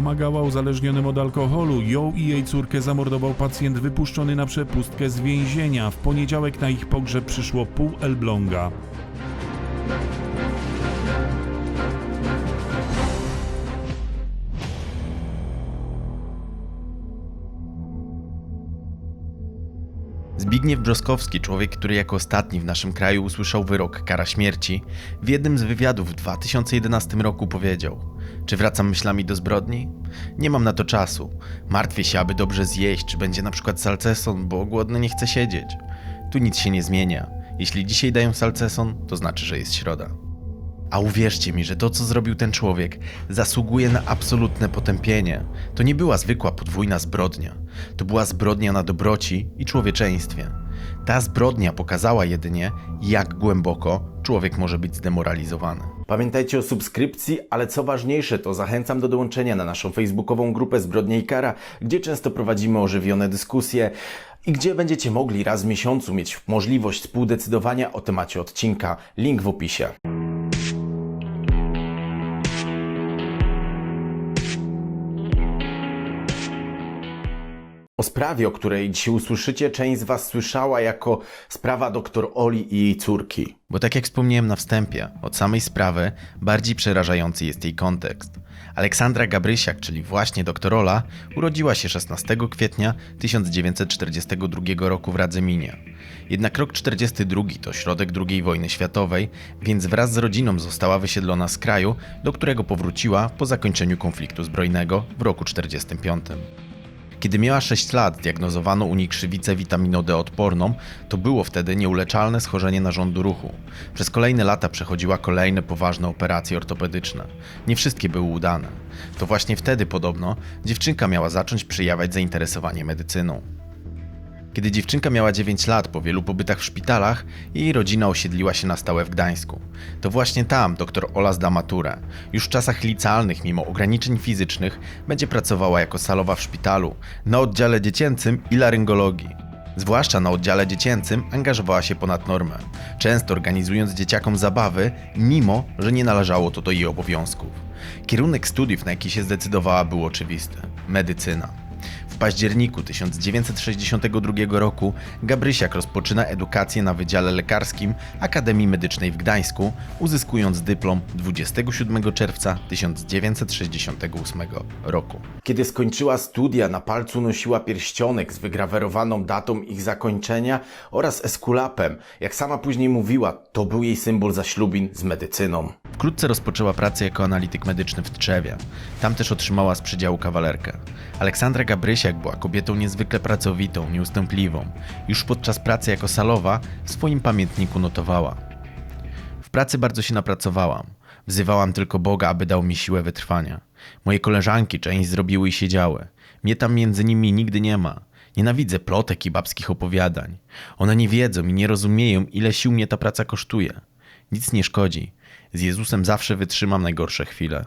Pomagała uzależnionym od alkoholu. Ją i jej córkę zamordował pacjent wypuszczony na przepustkę z więzienia. W poniedziałek na ich pogrzeb przyszło pół Elbląga. Zbigniew Brzoskowski, człowiek, który jako ostatni w naszym kraju usłyszał wyrok kara śmierci, w jednym z wywiadów w 2011 roku powiedział: Czy wracam myślami do zbrodni? Nie mam na to czasu. Martwię się, aby dobrze zjeść, czy będzie na przykład salceson, bo głodny nie chce siedzieć. Tu nic się nie zmienia. Jeśli dzisiaj dają salceson, to znaczy, że jest środa. A uwierzcie mi, że to, co zrobił ten człowiek, zasługuje na absolutne potępienie. To nie była zwykła podwójna zbrodnia. To była zbrodnia na dobroci i człowieczeństwie. Ta zbrodnia pokazała jedynie, jak głęboko człowiek może być zdemoralizowany. Pamiętajcie o subskrypcji, ale co ważniejsze, to zachęcam do dołączenia na naszą facebookową grupę Zbrodnie i Kara, gdzie często prowadzimy ożywione dyskusje i gdzie będziecie mogli raz w miesiącu mieć możliwość współdecydowania o temacie odcinka. Link w opisie. O sprawie, o której dzisiaj usłyszycie, część z Was słyszała jako sprawa dr Oli i jej córki. Bo tak jak wspomniałem na wstępie, od samej sprawy bardziej przerażający jest jej kontekst. Aleksandra Gabrysiak, czyli właśnie dr Ola, urodziła się 16 kwietnia 1942 roku w Radzyminie. Jednak rok 42 to środek II wojny światowej, więc wraz z rodziną została wysiedlona z kraju, do którego powróciła po zakończeniu konfliktu zbrojnego w roku 45. Kiedy miała 6 lat, diagnozowano u niej krzywicę witaminę D odporną, to było wtedy nieuleczalne schorzenie narządu ruchu. Przez kolejne lata przechodziła kolejne poważne operacje ortopedyczne. Nie wszystkie były udane. To właśnie wtedy podobno dziewczynka miała zacząć przejawiać zainteresowanie medycyną. Kiedy dziewczynka miała 9 lat, po wielu pobytach w szpitalach, jej rodzina osiedliła się na stałe w Gdańsku. To właśnie tam dr Ola zda maturę. Już w czasach licealnych, mimo ograniczeń fizycznych, będzie pracowała jako salowa w szpitalu, na oddziale dziecięcym i laryngologii. Zwłaszcza na oddziale dziecięcym angażowała się ponad normę, często organizując dzieciakom zabawy, mimo że nie należało to do jej obowiązków. Kierunek studiów, na jaki się zdecydowała, był oczywisty medycyna. W październiku 1962 roku Gabrysiak rozpoczyna edukację na Wydziale Lekarskim Akademii Medycznej w Gdańsku, uzyskując dyplom 27 czerwca 1968 roku. Kiedy skończyła studia, na palcu nosiła pierścionek z wygrawerowaną datą ich zakończenia oraz eskulapem. Jak sama później mówiła, to był jej symbol zaślubin z medycyną. Wkrótce rozpoczęła pracę jako analityk medyczny w Trzewie. Tam też otrzymała z przydziału kawalerkę. Aleksandra Gabrysiak była kobietą niezwykle pracowitą, nieustępliwą. Już podczas pracy jako salowa w swoim pamiętniku notowała. W pracy bardzo się napracowałam. Wzywałam tylko Boga, aby dał mi siłę wytrwania. Moje koleżanki część zrobiły i siedziały. Mnie tam między nimi nigdy nie ma. Nienawidzę plotek i babskich opowiadań. One nie wiedzą i nie rozumieją, ile sił mnie ta praca kosztuje. Nic nie szkodzi. Z Jezusem zawsze wytrzymam najgorsze chwile.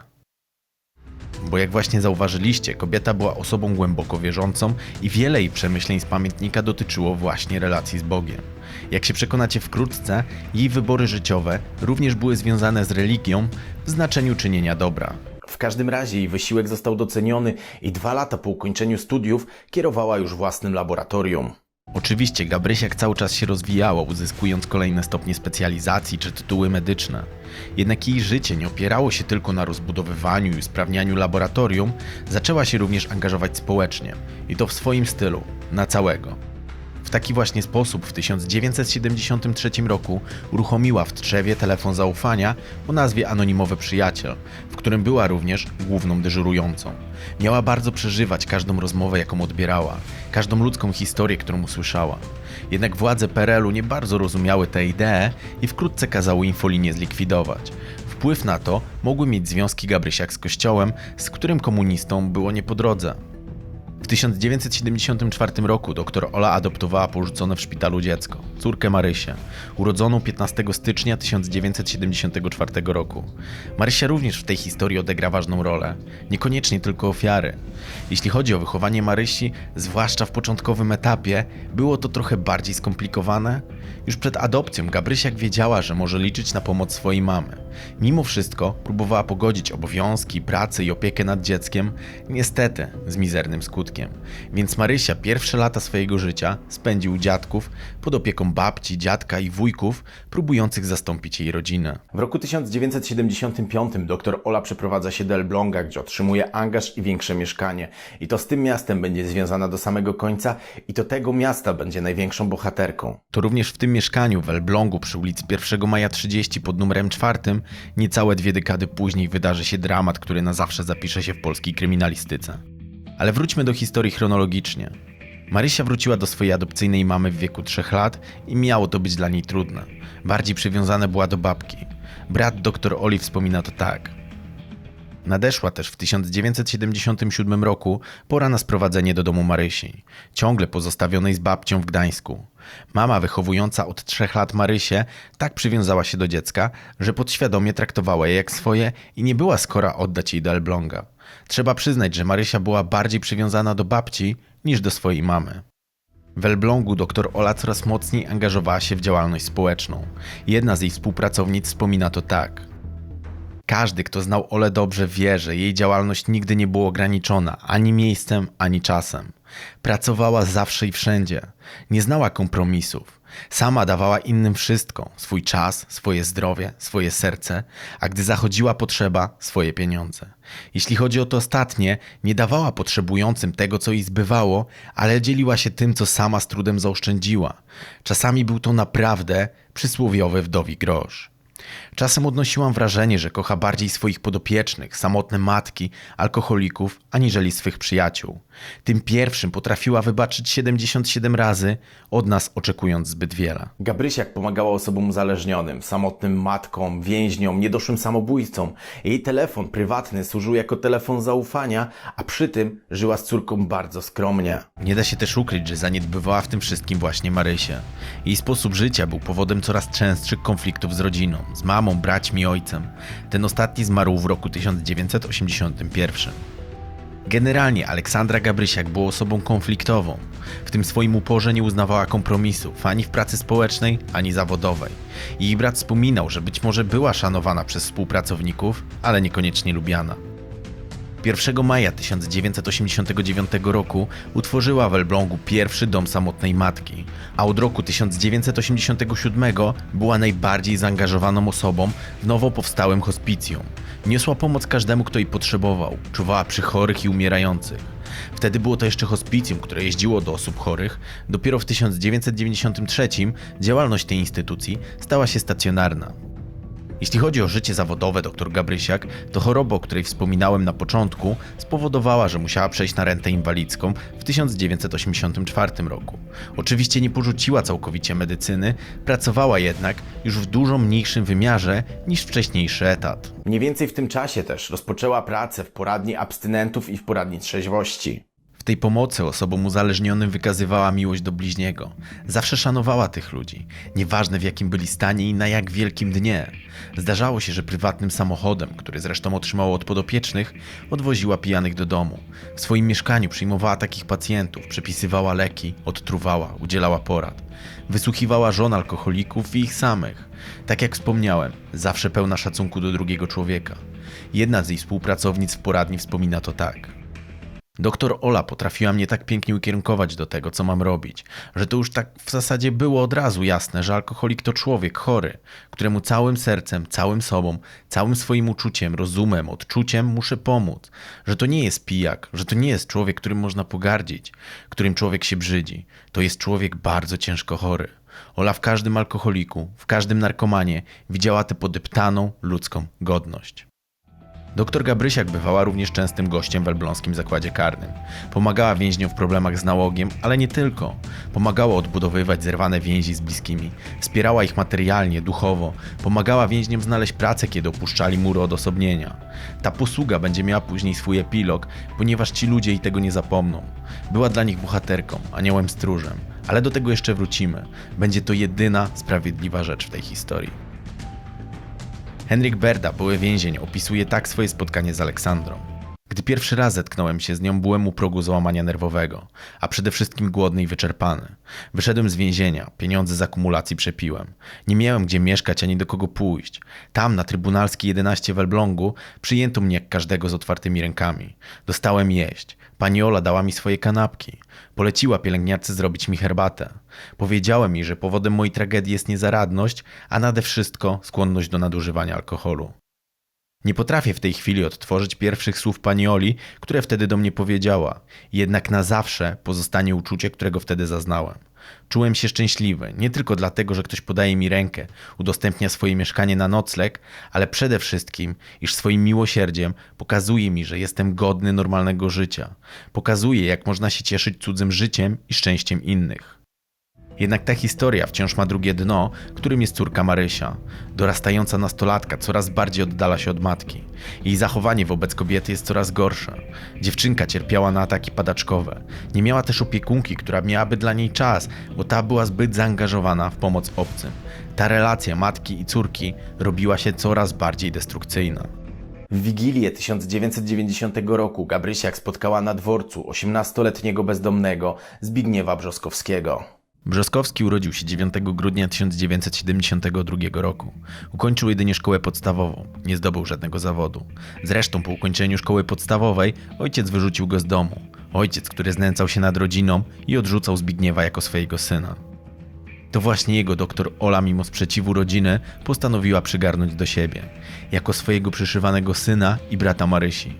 Bo jak właśnie zauważyliście, kobieta była osobą głęboko wierzącą i wiele jej przemyśleń z pamiętnika dotyczyło właśnie relacji z Bogiem. Jak się przekonacie wkrótce, jej wybory życiowe również były związane z religią w znaczeniu czynienia dobra. W każdym razie jej wysiłek został doceniony i dwa lata po ukończeniu studiów kierowała już własnym laboratorium. Oczywiście Gabrysiak cały czas się rozwijała, uzyskując kolejne stopnie specjalizacji czy tytuły medyczne. Jednak jej życie nie opierało się tylko na rozbudowywaniu i usprawnianiu laboratorium, zaczęła się również angażować społecznie i to w swoim stylu, na całego. W taki właśnie sposób w 1973 roku uruchomiła w Trzewie telefon zaufania o nazwie Anonimowy Przyjaciel, w którym była również główną dyżurującą. Miała bardzo przeżywać każdą rozmowę, jaką odbierała, każdą ludzką historię, którą usłyszała. Jednak władze PRL-u nie bardzo rozumiały tę ideę i wkrótce kazały infolinię zlikwidować. Wpływ na to mogły mieć związki Gabrysiak z kościołem, z którym komunistom było nie po drodze. W 1974 roku dr Ola adoptowała porzucone w szpitalu dziecko, córkę Marysię, urodzoną 15 stycznia 1974 roku. Marysia również w tej historii odegra ważną rolę, niekoniecznie tylko ofiary. Jeśli chodzi o wychowanie Marysi, zwłaszcza w początkowym etapie, było to trochę bardziej skomplikowane. Już przed adopcją Gabrysiak wiedziała, że może liczyć na pomoc swojej mamy. Mimo wszystko próbowała pogodzić obowiązki, pracę i opiekę nad dzieckiem, niestety z mizernym skutkiem. Więc Marysia pierwsze lata swojego życia spędził u dziadków pod opieką babci, dziadka i wujków, próbujących zastąpić jej rodzinę. W roku 1975 dr Ola przeprowadza się do Elbląga, gdzie otrzymuje angaż i większe mieszkanie. I to z tym miastem będzie związana do samego końca i to tego miasta będzie największą bohaterką. To również w tym mieszkaniu w Elblągu przy ulicy 1 Maja 30 pod numerem 4 niecałe dwie dekady później wydarzy się dramat, który na zawsze zapisze się w polskiej kryminalistyce. Ale wróćmy do historii chronologicznie. Marysia wróciła do swojej adopcyjnej mamy w wieku 3 lat i miało to być dla niej trudne. Bardziej przywiązana była do babki. Brat dr Oli wspomina to tak. Nadeszła też w 1977 roku pora na sprowadzenie do domu Marysi, ciągle pozostawionej z babcią w Gdańsku. Mama wychowująca od trzech lat Marysię tak przywiązała się do dziecka, że podświadomie traktowała je jak swoje i nie była skora oddać jej do Elbląga. Trzeba przyznać, że Marysia była bardziej przywiązana do babci niż do swojej mamy. W Elblągu dr Ola coraz mocniej angażowała się w działalność społeczną. Jedna z jej współpracownic wspomina to tak – każdy, kto znał Ole dobrze, wie, że jej działalność nigdy nie była ograniczona ani miejscem, ani czasem. Pracowała zawsze i wszędzie. Nie znała kompromisów. Sama dawała innym wszystko: swój czas, swoje zdrowie, swoje serce, a gdy zachodziła potrzeba, swoje pieniądze. Jeśli chodzi o to ostatnie, nie dawała potrzebującym tego, co jej zbywało, ale dzieliła się tym, co sama z trudem zaoszczędziła. Czasami był to naprawdę przysłowiowy wdowi grosz. Czasem odnosiłam wrażenie, że kocha bardziej swoich podopiecznych, samotne matki, alkoholików, aniżeli swych przyjaciół. Tym pierwszym potrafiła wybaczyć 77 razy, od nas oczekując zbyt wiele. Gabrysiak pomagała osobom uzależnionym, samotnym matkom, więźniom, niedoszłym samobójcom. Jej telefon prywatny służył jako telefon zaufania, a przy tym żyła z córką bardzo skromnie. Nie da się też ukryć, że zaniedbywała w tym wszystkim właśnie Marysię. Jej sposób życia był powodem coraz częstszych konfliktów z rodziną, z mamą, braćmi i ojcem. Ten ostatni zmarł w roku 1981. Generalnie Aleksandra Gabrysiak była osobą konfliktową. W tym swoim uporze nie uznawała kompromisów ani w pracy społecznej, ani zawodowej. Jej brat wspominał, że być może była szanowana przez współpracowników, ale niekoniecznie lubiana. 1 maja 1989 roku utworzyła w Elblągu pierwszy dom samotnej matki, a od roku 1987 była najbardziej zaangażowaną osobą w nowo powstałym hospicjum. Niosła pomoc każdemu, kto jej potrzebował, czuwała przy chorych i umierających. Wtedy było to jeszcze hospicjum, które jeździło do osób chorych. Dopiero w 1993 działalność tej instytucji stała się stacjonarna. Jeśli chodzi o życie zawodowe dr Gabrysiak, to choroba, o której wspominałem na początku, spowodowała, że musiała przejść na rentę inwalidzką w 1984 roku. Oczywiście nie porzuciła całkowicie medycyny, pracowała jednak już w dużo mniejszym wymiarze niż wcześniejszy etat. Mniej więcej w tym czasie też rozpoczęła pracę w poradni abstynentów i w poradni trzeźwości. W tej pomocy osobom uzależnionym wykazywała miłość do bliźniego. Zawsze szanowała tych ludzi, nieważne w jakim byli stanie i na jak wielkim dnie. Zdarzało się, że prywatnym samochodem, który zresztą otrzymała od podopiecznych, odwoziła pijanych do domu. W swoim mieszkaniu przyjmowała takich pacjentów, przepisywała leki, odtruwała, udzielała porad. Wysłuchiwała żon alkoholików i ich samych. Tak jak wspomniałem, zawsze pełna szacunku do drugiego człowieka. Jedna z jej współpracownic w poradni wspomina to tak. Doktor Ola potrafiła mnie tak pięknie ukierunkować do tego, co mam robić, że to już tak w zasadzie było od razu jasne, że alkoholik to człowiek chory, któremu całym sercem, całym sobą, całym swoim uczuciem, rozumem, odczuciem muszę pomóc, że to nie jest pijak, że to nie jest człowiek, którym można pogardzić, którym człowiek się brzydzi. To jest człowiek bardzo ciężko chory. Ola w każdym alkoholiku, w każdym narkomanie widziała tę podeptaną ludzką godność. Doktor Gabrysiak bywała również częstym gościem w elbląskim zakładzie karnym. Pomagała więźniom w problemach z nałogiem, ale nie tylko. Pomagała odbudowywać zerwane więzi z bliskimi. Wspierała ich materialnie, duchowo. Pomagała więźniom znaleźć pracę, kiedy opuszczali mury odosobnienia. Ta posługa będzie miała później swój epilog, ponieważ ci ludzie i tego nie zapomną. Była dla nich bohaterką, aniołem stróżem. Ale do tego jeszcze wrócimy. Będzie to jedyna sprawiedliwa rzecz w tej historii. Henryk Berda, były więzień, opisuje tak swoje spotkanie z Aleksandrą. Gdy pierwszy raz zetknąłem się z nią, byłem u progu załamania nerwowego, a przede wszystkim głodny i wyczerpany. Wyszedłem z więzienia, pieniądze z akumulacji przepiłem. Nie miałem gdzie mieszkać ani do kogo pójść. Tam, na Trybunalskiej 11 w Elblągu, przyjęto mnie jak każdego z otwartymi rękami. Dostałem jeść. Pani Ola dała mi swoje kanapki. Poleciła pielęgniarce zrobić mi herbatę. Powiedziałem jej, że powodem mojej tragedii jest niezaradność, a nade wszystko skłonność do nadużywania alkoholu. Nie potrafię w tej chwili odtworzyć pierwszych słów pani Oli, które wtedy do mnie powiedziała. Jednak na zawsze pozostanie uczucie, którego wtedy zaznałem. Czułem się szczęśliwy, nie tylko dlatego, że ktoś podaje mi rękę, udostępnia swoje mieszkanie na nocleg, ale przede wszystkim, iż swoim miłosierdziem pokazuje mi, że jestem godny normalnego życia. Pokazuje, jak można się cieszyć cudzym życiem i szczęściem innych. Jednak ta historia wciąż ma drugie dno, którym jest córka Marysia. Dorastająca nastolatka coraz bardziej oddala się od matki. Jej zachowanie wobec kobiety jest coraz gorsze. Dziewczynka cierpiała na ataki padaczkowe. Nie miała też opiekunki, która miałaby dla niej czas, bo ta była zbyt zaangażowana w pomoc obcym. Ta relacja matki i córki robiła się coraz bardziej destrukcyjna. W Wigilię 1990 roku Gabrysiak spotkała na dworcu 18-letniego bezdomnego Zbigniewa Brzoskowskiego. Brzoskowski urodził się 9 grudnia 1972 roku. Ukończył jedynie szkołę podstawową, nie zdobył żadnego zawodu. Zresztą po ukończeniu szkoły podstawowej ojciec wyrzucił go z domu. Ojciec, który znęcał się nad rodziną i odrzucał Zbigniewa jako swojego syna. To właśnie jego doktor Ola, mimo sprzeciwu rodziny, postanowiła przygarnąć do siebie, jako swojego przyszywanego syna i brata Marysi.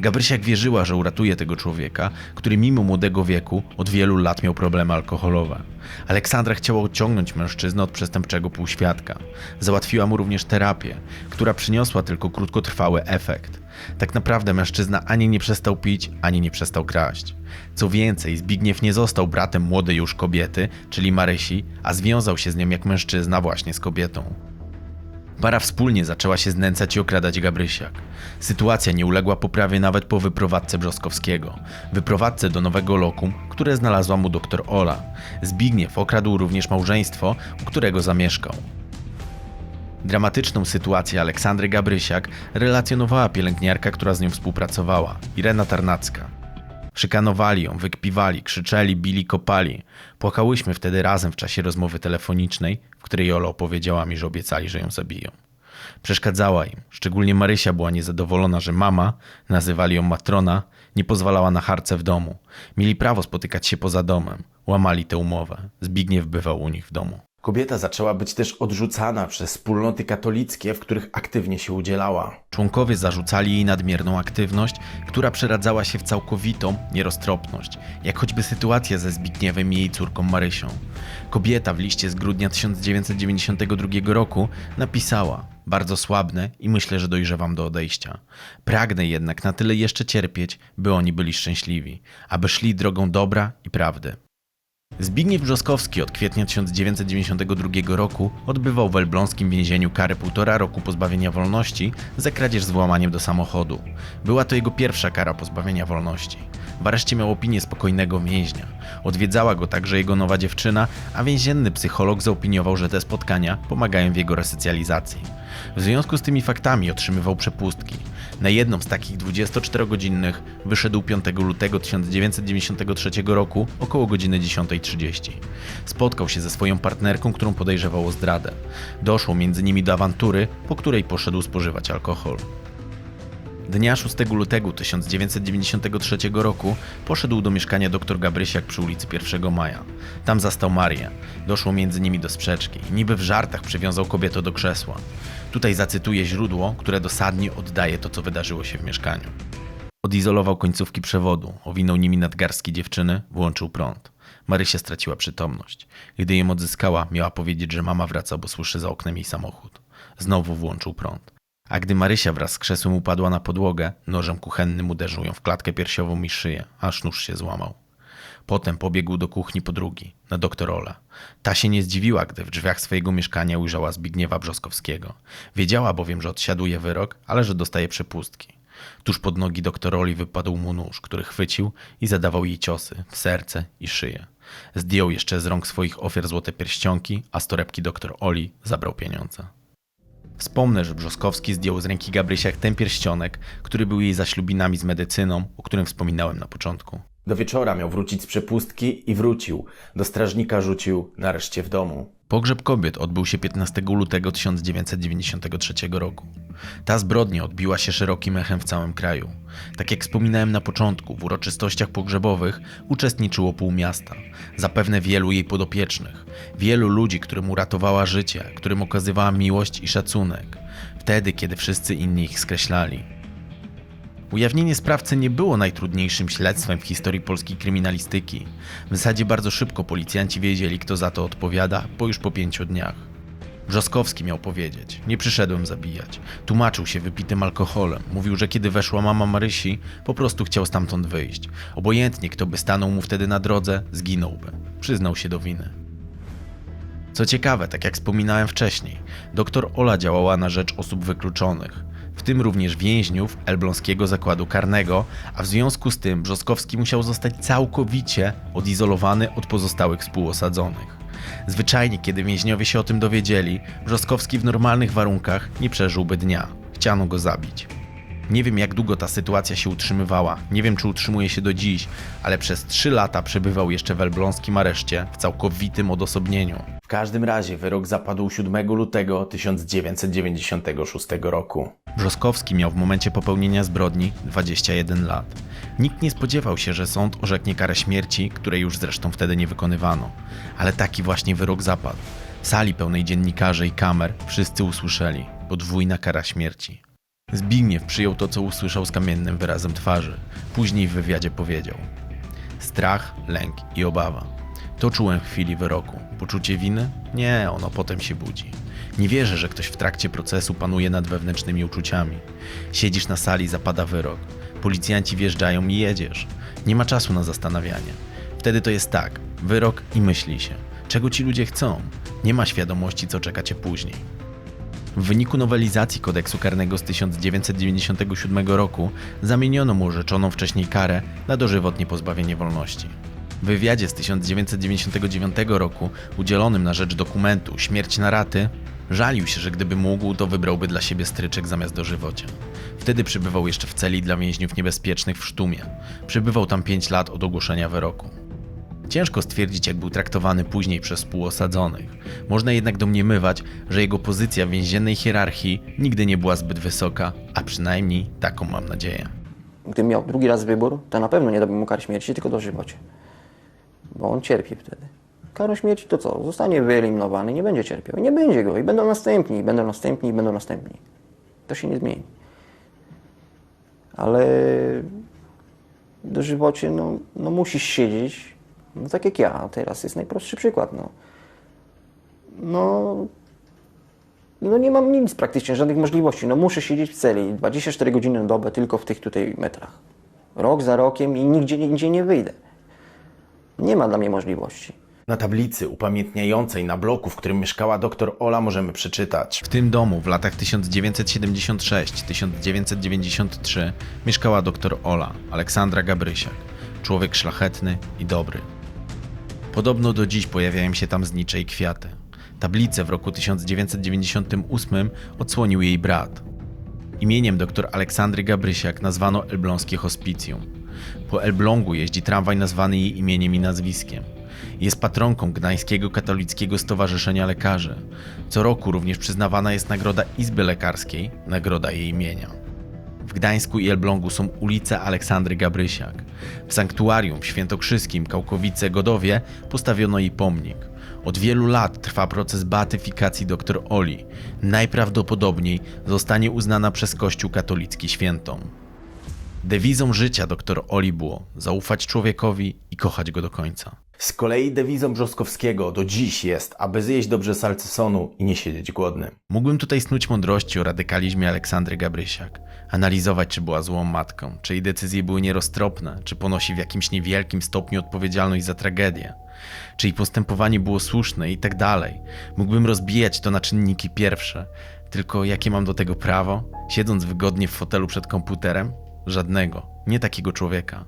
Gabrysiak wierzyła, że uratuje tego człowieka, który mimo młodego wieku od wielu lat miał problemy alkoholowe. Aleksandra chciała odciągnąć mężczyznę od przestępczego półświadka. Załatwiła mu również terapię, która przyniosła tylko krótkotrwały efekt. Tak naprawdę mężczyzna ani nie przestał pić, ani nie przestał kraść. Co więcej, Zbigniew nie został bratem młodej już kobiety, czyli Marysi, a związał się z nią jak mężczyzna właśnie z kobietą. Para wspólnie zaczęła się znęcać i okradać Gabrysiak. Sytuacja nie uległa poprawie nawet po wyprowadzce Brzoskowskiego. Wyprowadzce do nowego lokum, które znalazła mu doktor Ola. Zbigniew okradł również małżeństwo, u którego zamieszkał. Dramatyczną sytuację Aleksandry Gabrysiak relacjonowała pielęgniarka, która z nią współpracowała, Irena Tarnacka. Szykanowali ją, wykpiwali, krzyczeli, bili, kopali. Płakałyśmy wtedy razem w czasie rozmowy telefonicznej, w której Ola opowiedziała mi, że obiecali, że ją zabiją. Przeszkadzała im, szczególnie Marysia była niezadowolona, że mama, nazywali ją matrona, nie pozwalała na harce w domu. Mieli prawo spotykać się poza domem. Łamali tę umowę. Zbigniew bywał u nich w domu. Kobieta zaczęła być też odrzucana przez wspólnoty katolickie, w których aktywnie się udzielała. Członkowie zarzucali jej nadmierną aktywność, która przeradzała się w całkowitą nieroztropność, jak choćby sytuacja ze Zbigniewem i jej córką Marysią. Kobieta w liście z grudnia 1992 roku napisała: Bardzo słabne i myślę, że dojrzewam do odejścia. Pragnę jednak na tyle jeszcze cierpieć, by oni byli szczęśliwi, aby szli drogą dobra i prawdy. Zbigniew Brzoskowski od kwietnia 1992 roku odbywał w elbląskim więzieniu karę półtora roku pozbawienia wolności za kradzież z włamaniem do samochodu. Była to jego pierwsza kara pozbawienia wolności. W areszcie miał opinię spokojnego więźnia. Odwiedzała go także jego nowa dziewczyna, a więzienny psycholog zaopiniował, że te spotkania pomagają w jego resocjalizacji. W związku z tymi faktami otrzymywał przepustki. Na jedną z takich 24-godzinnych wyszedł 5 lutego 1993 roku około godziny 10.30. Spotkał się ze swoją partnerką, którą podejrzewał o zdradę. Doszło między nimi do awantury, po której poszedł spożywać alkohol. Dnia 6 lutego 1993 roku poszedł do mieszkania dr Gabrysiak przy ulicy 1 Maja. Tam zastał Marię. Doszło między nimi do sprzeczki. Niby w żartach przywiązał kobietę do krzesła. Tutaj zacytuję źródło, które dosadnie oddaje to, co wydarzyło się w mieszkaniu. Odizolował końcówki przewodu, owinął nimi nadgarstki dziewczyny, włączył prąd. Marysia straciła przytomność. Gdy ją odzyskała, miała powiedzieć, że mama wraca, bo słyszy za oknem jej samochód. Znowu włączył prąd. A gdy Marysia wraz z krzesłem upadła na podłogę, nożem kuchennym uderzył ją w klatkę piersiową i szyję, aż nóż się złamał. Potem pobiegł do kuchni po drugi, na doktor Olę. Ta się nie zdziwiła, gdy w drzwiach swojego mieszkania ujrzała Zbigniewa Brzoskowskiego. Wiedziała bowiem, że odsiaduje wyrok, ale że dostaje przepustki. Tuż pod nogi doktor Oli wypadł mu nóż, który chwycił i zadawał jej ciosy w serce i szyję. Zdjął jeszcze z rąk swoich ofiar złote pierścionki, a z torebki doktor Oli zabrał pieniądze. Wspomnę, że Brzoskowski zdjął z ręki Gabrysiak ten pierścionek, który był jej zaślubinami z medycyną, o którym wspominałem na początku. Do wieczora miał wrócić z przepustki i wrócił. Do strażnika rzucił nareszcie w domu. Pogrzeb kobiet odbył się 15 lutego 1993 roku. Ta zbrodnia odbiła się szerokim echem w całym kraju. Tak jak wspominałem na początku, w uroczystościach pogrzebowych uczestniczyło pół miasta. Zapewne wielu jej podopiecznych, wielu ludzi, którym uratowała życie, którym okazywała miłość i szacunek. Wtedy, kiedy wszyscy inni ich skreślali. Ujawnienie sprawcy nie było najtrudniejszym śledztwem w historii polskiej kryminalistyki. W zasadzie bardzo szybko policjanci wiedzieli, kto za to odpowiada, po już po pięciu dniach. Brzoskowski miał powiedzieć: Nie przyszedłem zabijać. Tłumaczył się wypitym alkoholem. Mówił, że kiedy weszła mama Marysi, po prostu chciał stamtąd wyjść. Obojętnie, kto by stanął mu wtedy na drodze, zginąłby. Przyznał się do winy. Co ciekawe, tak jak wspominałem wcześniej, doktor Ola działała na rzecz osób wykluczonych, w tym również więźniów Elbląskiego Zakładu Karnego, a w związku z tym Brzoskowski musiał zostać całkowicie odizolowany od pozostałych współosadzonych. Zwyczajnie, kiedy więźniowie się o tym dowiedzieli, Brzoskowski w normalnych warunkach nie przeżyłby dnia. Chciano go zabić. Nie wiem, jak długo ta sytuacja się utrzymywała, nie wiem, czy utrzymuje się do dziś, ale przez trzy lata przebywał jeszcze w elbląskim areszcie w całkowitym odosobnieniu. W każdym razie wyrok zapadł 7 lutego 1996 roku. Brzoskowski miał w momencie popełnienia zbrodni 21 lat. Nikt nie spodziewał się, że sąd orzeknie karę śmierci, której już zresztą wtedy nie wykonywano. Ale taki właśnie wyrok zapadł. W sali pełnej dziennikarzy i kamer wszyscy usłyszeli podwójna kara śmierci. Zbigniew przyjął to, co usłyszał z kamiennym wyrazem twarzy. Później w wywiadzie powiedział: Strach, lęk i obawa. To czułem w chwili wyroku. Poczucie winy? Nie, ono potem się budzi. Nie wierzę, że ktoś w trakcie procesu panuje nad wewnętrznymi uczuciami. Siedzisz na sali, zapada wyrok. Policjanci wjeżdżają i jedziesz. Nie ma czasu na zastanawianie. Wtedy to jest tak: wyrok i myśli się. Czego ci ludzie chcą? Nie ma świadomości, co czeka cię później. W wyniku nowelizacji kodeksu karnego z 1997 roku zamieniono mu orzeczoną wcześniej karę na dożywotnie pozbawienie wolności. W wywiadzie z 1999 roku, udzielonym na rzecz dokumentu Śmierć na raty, żalił się, że gdyby mógł, to wybrałby dla siebie stryczek zamiast dożywocia. Wtedy przebywał jeszcze w celi dla więźniów niebezpiecznych w Sztumie. Przebywał tam 5 lat od ogłoszenia wyroku. Ciężko stwierdzić, jak był traktowany później przez współosadzonych. Można jednak domniemywać, że jego pozycja w więziennej hierarchii nigdy nie była zbyt wysoka, a przynajmniej taką mam nadzieję. Gdybym miał drugi raz wybór, to na pewno nie dałbym mu kary śmierci, tylko dożywocie. Bo on cierpi wtedy. Karą śmierci to co? Zostanie wyeliminowany, nie będzie cierpiał. I nie będzie go. I będą następni, i będą następni, i będą następni. To się nie zmieni. Ale dożywocie, no, no musisz siedzieć, no tak jak ja. Teraz jest najprostszy przykład, no. No, no nie mam nic praktycznie, żadnych możliwości. No muszę siedzieć w celi 24 godziny na dobę tylko w tych tutaj metrach. Rok za rokiem i nigdzie, nigdzie nie wyjdę. Nie ma dla mnie możliwości. Na tablicy upamiętniającej na bloku, w którym mieszkała dr Ola, możemy przeczytać. W tym domu w latach 1976-1993 mieszkała dr Ola, Aleksandra Gabrysiak, człowiek szlachetny i dobry. Podobno do dziś pojawiają się tam znicze i kwiaty. Tablicę w roku 1998 odsłonił jej brat. Imieniem dr Aleksandry Gabrysiak nazwano Elbląskie Hospicjum. Po Elblągu jeździ tramwaj nazwany jej imieniem i nazwiskiem. Jest patronką Gdańskiego Katolickiego Stowarzyszenia Lekarzy. Co roku również przyznawana jest nagroda Izby Lekarskiej, nagroda jej imienia. W Gdańsku i Elblągu są ulice Aleksandry Gabrysiak. W sanktuarium Świętokrzyskim Kałkowice-Godowie postawiono jej pomnik. Od wielu lat trwa proces beatyfikacji dr Oli. Najprawdopodobniej zostanie uznana przez Kościół katolicki świętą. Dewizą życia dr Oli było zaufać człowiekowi i kochać go do końca. Z kolei dewizą Brzoskowskiego do dziś jest, aby zjeść dobrze salcesonu i nie siedzieć głodny. Mógłbym tutaj snuć mądrości o radykalizmie Aleksandry Gabrysiak, analizować, czy była złą matką, czy jej decyzje były nieroztropne, czy ponosi w jakimś niewielkim stopniu odpowiedzialność za tragedię, czy jej postępowanie było słuszne i tak dalej. Mógłbym rozbijać to na czynniki pierwsze, tylko jakie mam do tego prawo? Siedząc wygodnie w fotelu przed komputerem? Żadnego, nie takiego człowieka.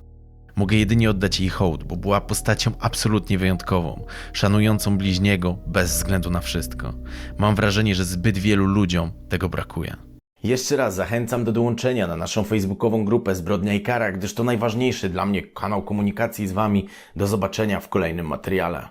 Mogę jedynie oddać jej hołd, bo była postacią absolutnie wyjątkową, szanującą bliźniego bez względu na wszystko. Mam wrażenie, że zbyt wielu ludziom tego brakuje. Jeszcze raz zachęcam do dołączenia na naszą facebookową grupę Zbrodnia i Kara, gdyż to najważniejszy dla mnie kanał komunikacji z Wami. Do zobaczenia w kolejnym materiale.